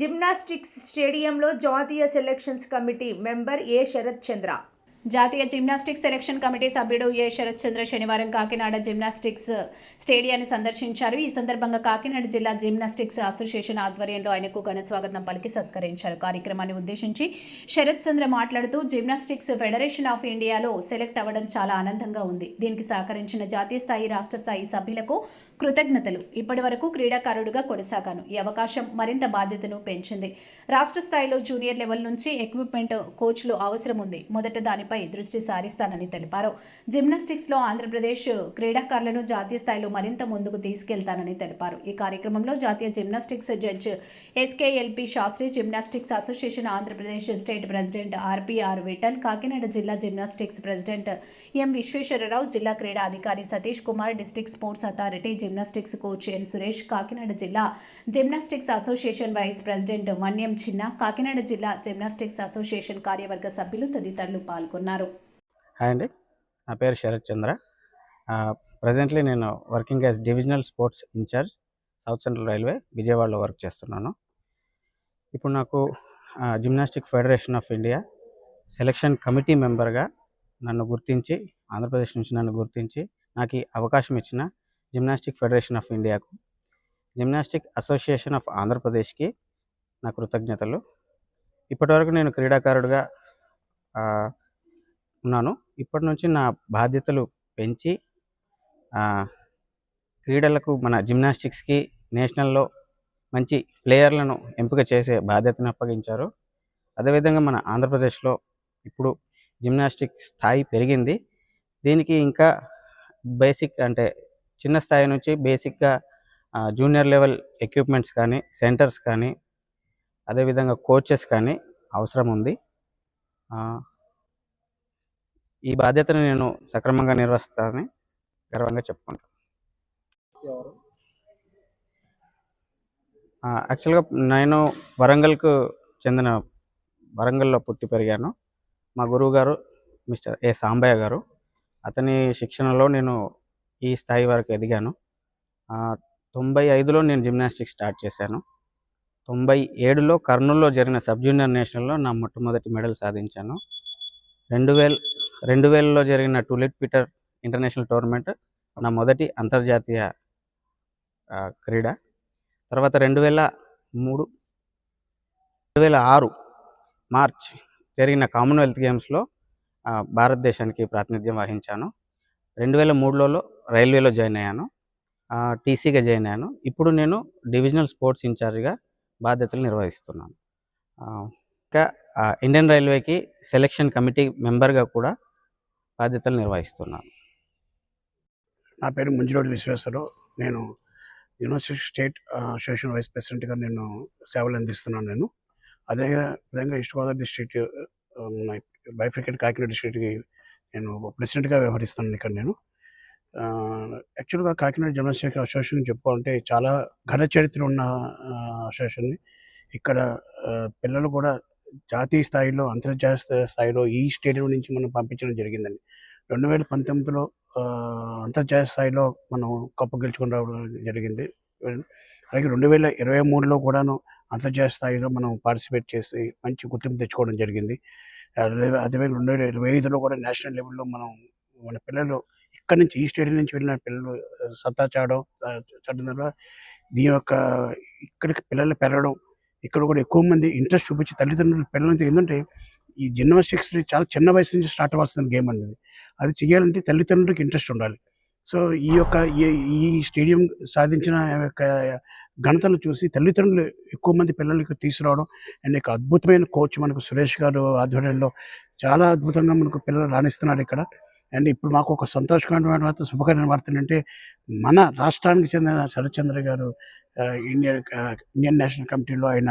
Gymnastics స్టేడియంలో జాతీయ selections committee member A. Sharath Chandra. జాతీయ జిమ్నాస్టిక్స్ సెలక్షన్ కమిటీ సభ్యుడు ఏ. శరత్ చంద్ర శనివారం కాకినాడ జిమ్నాస్టిక్స్ స్టేడియాన్ని సందర్శించారు. ఈ సందర్భంగా కాకినాడ జిల్లా జిమ్నాస్టిక్స్ అసోసియేషన్ ఆధ్వర్యంలో ఆయనకు ఘన స్వాగతం పలికి సత్కరించారు. కార్యక్రమాన్ని ఉద్దేశించి శరత్ చంద్ర మాట్లాడుతూ జిమ్నాస్టిక్స్ ఫెడరేషన్ ఆఫ్ ఇండియాలో సెలెక్ట్ అవ్వడం చాలా ఆనందంగా ఉంది. దీనికి సహకరించిన జాతీయ స్థాయి రాష్ట్ర స్థాయి సభ్యులకు కృతజ్ఞతలు. ఇప్పటి వరకు క్రీడాకారుడిగా కొనసాగాను. ఈ అవకాశం మరింత బాధ్యతను పెంచింది. రాష్ట్ర స్థాయిలో జూనియర్ లెవెల్ నుంచి ఎక్విప్మెంట్ కోచ్లు అవసరం ఉంది. మొదట దానిపై దృష్టి సారిస్తానని తెలిపారు. జిమ్నాస్టిక్స్లో ఆంధ్రప్రదేశ్ క్రీడాకారులను జాతీయ స్థాయిలో మరింత ముందుకు తీసుకెళ్తానని తెలిపారు. ఈ కార్యక్రమంలో జాతీయ gymnastics judge SKLP Sastri gymnastics association Andhra Pradesh state president RPR Vittal Kakinada జిల్లా జిమ్నాస్టిక్స్ ప్రెసిడెంట్ ఎం విశ్వేశ్వరరావు జిల్లా క్రీడా అధికారి Satish Kumar district sports authority gymnastics coach N Suresh Kakinada జిల్లా gymnastics association vice president Manyam Chinna Kakinada జిల్లా జిమ్నాస్టిక్స్ అసోసియేషన్ కార్యవర్గ సభ్యులు తదితరులు పాల్గొన్నారు. హాయ్ అండి. నా పేరు శరత్ చంద్ర. ప్రజెంట్లీ నేను working as divisional sports incharge south central railway విజయవాడలో వర్క్ చేస్తున్నాను. ఇప్పుడు నాకు gymnastic federation of India selection committee మెంబర్గా నన్ను గుర్తించి ఆంధ్రప్రదేశ్ నుంచి నన్ను గుర్తించి నాకు ఈ అవకాశం ఇచ్చిన జిమ్నాస్టిక్ ఫెడరేషన్ ఆఫ్ ఇండియాకు జిమ్నాస్టిక్ అసోసియేషన్ ఆఫ్ ఆంధ్రప్రదేశ్కి నా కృతజ్ఞతలు. ఇప్పటివరకు నేను క్రీడాకారుడిగా ఉన్నాను. ఇప్పటి నుంచి నా బాధ్యతలు పెంచి క్రీడలకు మన జిమ్నాస్టిక్స్కి నేషనల్లో మంచి ప్లేయర్లను ఎంపిక చేసే బాధ్యతను అప్పగించారు. అదేవిధంగా మన ఆంధ్రప్రదేశ్లో ఇప్పుడు జిమ్నాస్టిక్ స్థాయి పెరిగింది. దీనికి ఇంకా బేసిక్ అంటే చిన్న స్థాయి నుంచి బేసిక్గా జూనియర్ లెవెల్ ఎక్విప్మెంట్స్ కానీ సెంటర్స్ కానీ అదేవిధంగా కోచెస్ కానీ అవసరం ఉంది. ఈ బాధ్యతను నేను సక్రమంగా నిర్వహిస్తానని గర్వంగా చెప్పుకుంటాను యాక్చువల్గా నేను వరంగల్కు చెందిన వరంగల్లో పుట్టి పెరిగాను. మా గురువు గారు మిస్టర్ ఏ సాంబయ్య గారు అతని శిక్షణలో నేను ఈ స్థాయి వరకు ఎదిగాను. తొంభై ఐదులో నేను జిమ్నాస్టిక్స్ స్టార్ట్ చేశాను. తొంభై ఏడులో కర్నూలులో జరిగిన సబ్ జూనియర్ నేషనల్లో నా మొట్టమొదటి మెడల్ సాధించాను. రెండు వేల రెండు వేలలో జరిగిన టూలెట్ పీటర్ ఇంటర్నేషనల్ టోర్నమెంట్ నా మొదటి అంతర్జాతీయ క్రీడ. తర్వాత రెండు వేల మూడు రెండు వేల ఆరు మార్చ్ జరిగిన కామన్వెల్త్ గేమ్స్లో భారతదేశానికి ప్రాతినిధ్యం వహించాను. రెండు వేల మూడులో రైల్వేలో జాయిన్ అయ్యాను. టీసీగా జాయిన్ అయ్యాను. ఇప్పుడు నేను డివిజనల్ స్పోర్ట్స్ ఇన్ఛార్జ్గా బాధ్యతలు నిర్వహిస్తున్నాను. ఇంకా ఇండియన్ రైల్వేకి సెలక్షన్ కమిటీ మెంబర్గా కూడా బాధ్యతలు నిర్వహిస్తున్నాను. నా పేరు ముంజిరోడి విశ్వేశ్వరరావు. నేను యూనివర్సిటీ స్టేట్ అసోసియేషన్ వైస్ ప్రెసిడెంట్గా నేను సేవలు అందిస్తున్నాను నేను. అదే విధంగా east Godavari district bifurcate Kakinada డిస్ట్రిక్ట్కి నేను ప్రెసిడెంట్గా వ్యవహరిస్తున్నాను ఇక్కడ నేను. యాక్చువల్గా కాకినాడ జిమ్నాస్టిక్ అసోసియేషన్ చెప్పుకోవాలంటే చాలా ఘన చరిత్ర ఉన్న అసోసియేషన్ని ఇక్కడ పిల్లలు కూడా జాతీయ స్థాయిలో అంతర్జాతీయ స్థాయిలో ఈ స్టేడియం నుంచి మనం పంపించడం జరిగిందండి. రెండు వేల పంతొమ్మిదిలో అంతర్జాతీయ స్థాయిలో మనం కప్పు గెలుచుకుని రావడం జరిగింది. అలాగే రెండు వేల ఇరవై మూడులో కూడాను అంతర్జాతీయ స్థాయిలో మనం పార్టిసిపేట్ చేసి మంచి గుర్తింపు తెచ్చుకోవడం జరిగింది. అదేవిధంగా రెండు వేల ఇరవై ఐదులో కూడా నేషనల్ లెవెల్లో మనం మన పిల్లలు ఇక్కడ నుంచి ఈ స్టేడియం నుంచి వెళ్ళిన పిల్లలు సత్తా చాడడం చాడడం ద్వారా దీని యొక్క ఇక్కడికి పిల్లలు పెరగడం ఇక్కడ కూడా ఎక్కువ మంది ఇంట్రెస్ట్ చూపించి తల్లిదండ్రులు పిల్లలతో ఏంటంటే ఈ జిమ్నాస్టిక్స్ చాలా చిన్న వయసు నుంచి స్టార్ట్ అవ్వాల్సిన గేమ్ అనేది అది. చేయాలంటే తల్లిదండ్రులకు ఇంట్రెస్ట్ ఉండాలి. సో ఈ యొక్క ఈ- ఈ స్టేడియం సాధించిన యొక్క ఘనతను చూసి తల్లిదండ్రులు ఎక్కువ మంది పిల్లలకి తీసుకురావడం అండ్ ఇక అద్భుతమైన కోచ్ మనకు సురేష్ గారు ఆధ్వర్యంలో చాలా అద్భుతంగా మనకు పిల్లలు రాణిస్తున్నారు ఇక్కడ. అండ్ ఇప్పుడు మాకు ఒక సంతోషకరమైన వార్త శుభకరమైన వార్త ఏంటంటే మన రాష్ట్రానికి చెందిన శరత్చంద్ర గారు ఇండియన్ ఇండియన్ నేషనల్ కమిటీలో ఆయన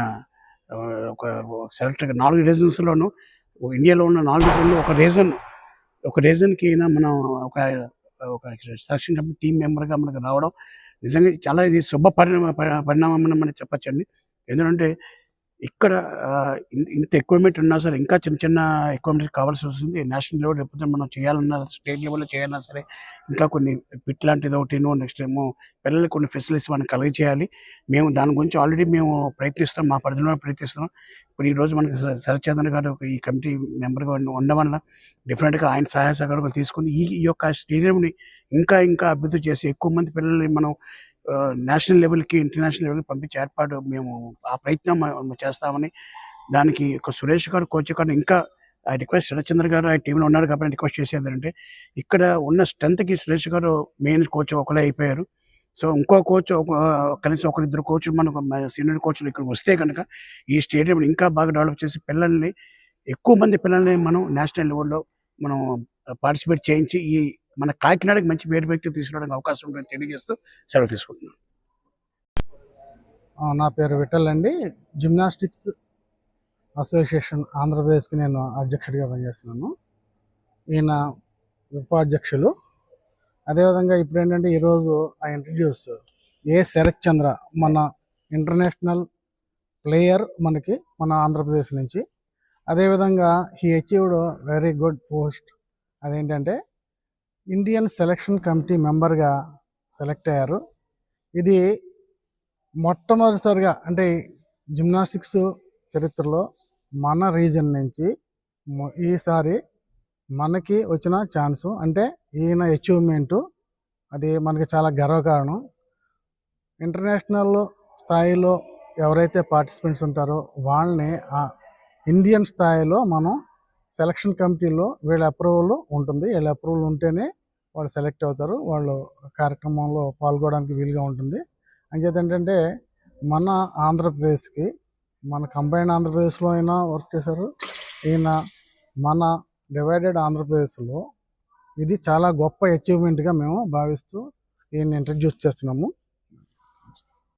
ఒక సెలెక్టర్ నాలుగు రీజన్స్లోనూ ఇండియాలో ఉన్న నాలుగు రీజన్లో ఒక రీజన్ ఒక రీజన్కి అయినా మనం ఒక ఒక సెలక్షన్ టీం మెంబర్గా మనకు రావడం నిజంగా చాలా ఇది శుభ పరిణామ పరి- పరిణామం అని మనం చెప్పచ్చండి. ఎందుకంటే ఇక్కడ ఇంత ఎక్విప్మెంట్ ఉన్నా సరే ఇంకా చిన్న చిన్న ఎక్విప్మెంట్ కావాల్సి వస్తుంది. నేషనల్ లెవెల్ లేకపోతే మనం చేయాలన్నా స్టేట్ లెవెల్లో చేయాలన్నా సరే ఇంకా కొన్ని పిట్ లాంటిది ఒకటినో నెక్స్ట్ ఏమో పిల్లలకి కొన్ని ఫెసిలిటీస్ మనం కలిగి చేయాలి మేము దాని గురించి ఆల్రెడీ మేము ప్రయత్నిస్తాం మా పరిధిలో ప్రయత్నిస్తున్నాం. ఇప్పుడు ఈరోజు మనకి శ- గారు ఈ కమిటీ మెంబర్గా ఉండడం వల్ల డిఫరెంట్గా ఆయన సహాయ సహకారాలు తీసుకుని ఈ యొక్క స్టేడియంని ఇంకా ఇంకా అభివృద్ధి చేసి ఎక్కువ మంది పిల్లల్ని మనం నేషనల్ లెవెల్కి ఇంటర్నేషనల్ లెవెల్కి పంపించే ఏర్పాటు మేము ఆ ప్రయత్నం చేస్తామని దానికి ఒక సురేష్ గారు కోచ్ గారు ఇంకా ఆ రిక్వెస్ట్ శరత్చంద్ర గారు ఆ టీంలో ఉన్నారు కాబట్టి రిక్వెస్ట్ చేసేది అంటే ఇక్కడ ఉన్న స్ట్రెంత్కి సురేష్ గారు మెయిన్ కోచ్ ఒకరే అయిపోయారు. సో ఇంకో కోచ్ కనీసం ఒకరిద్దరు కోచ్లు మనకు సీనియర్ కోచ్లు ఇక్కడికి వస్తే కనుక ఈ స్టేడియం ఇంకా బాగా డెవలప్ చేసి పిల్లల్ని ఎక్కువ మంది పిల్లల్ని మనం నేషనల్ లెవెల్లో మనం పార్టిసిపేట్ చేయించి ఈ మన కాకినాడకి మంచి పేరు పెట్టి తీసుకురావడానికి అవకాశం ఉంటుందని తెలియజేస్తూ సెలవు తీసుకుంటున్నాను నా పేరు విఠల్ అండి. జిమ్నాస్టిక్స్ అసోసియేషన్ ఆంధ్రప్రదేశ్కి నేను అధ్యక్షుడిగా పనిచేస్తున్నాను. ఈయన ఉపాధ్యక్షులు. అదేవిధంగా ఇప్పుడు ఏంటంటే ఈరోజు ఆ ఇంట్రడ్యూస్ ఏ శరత్ చంద్ర మన ఇంటర్నేషనల్ ప్లేయర్ మనకి మన ఆంధ్రప్రదేశ్ నుంచి. అదేవిధంగా he achieved very good post. అదేంటంటే ఇండియన్ సెలక్షన్ కమిటీ మెంబర్గా సెలెక్ట్ అయ్యారు. ఇది మొట్టమొదటిసారిగా అంటే జిమ్నాస్టిక్స్ చరిత్రలో మన రీజన్ నుంచి ఈసారి మనకి వచ్చిన ఛాన్సు అంటే ఈయన అచీవ్మెంటు అది మనకి చాలా గర్వకారణం. ఇంటర్నేషనల్ స్థాయిలో ఎవరైతే పార్టిసిపెంట్స్ ఉంటారో వాళ్ళని ఆ ఇండియన్ స్థాయిలో మనం సెలక్షన్ కమిటీలో వీళ్ళ అప్రూవల్ ఉంటుంది. వీళ్ళ అప్రూవల్ ఉంటేనే వాళ్ళు సెలెక్ట్ అవుతారు. వాళ్ళు కార్యక్రమంలో పాల్గొనడానికి వీలుగా ఉంటుంది. అంచేత ఏంటంటే మన ఆంధ్రప్రదేశ్కి మన కంబైన్ ఆంధ్రప్రదేశ్లో అయినా వర్క్ చేశారు. ఈయన మన డివైడెడ్ ఆంధ్రప్రదేశ్లో ఇది చాలా గొప్ప అచీవ్మెంట్గా మేము భావిస్తూ ఈయన ఇంట్రడ్యూస్ చేస్తున్నాము.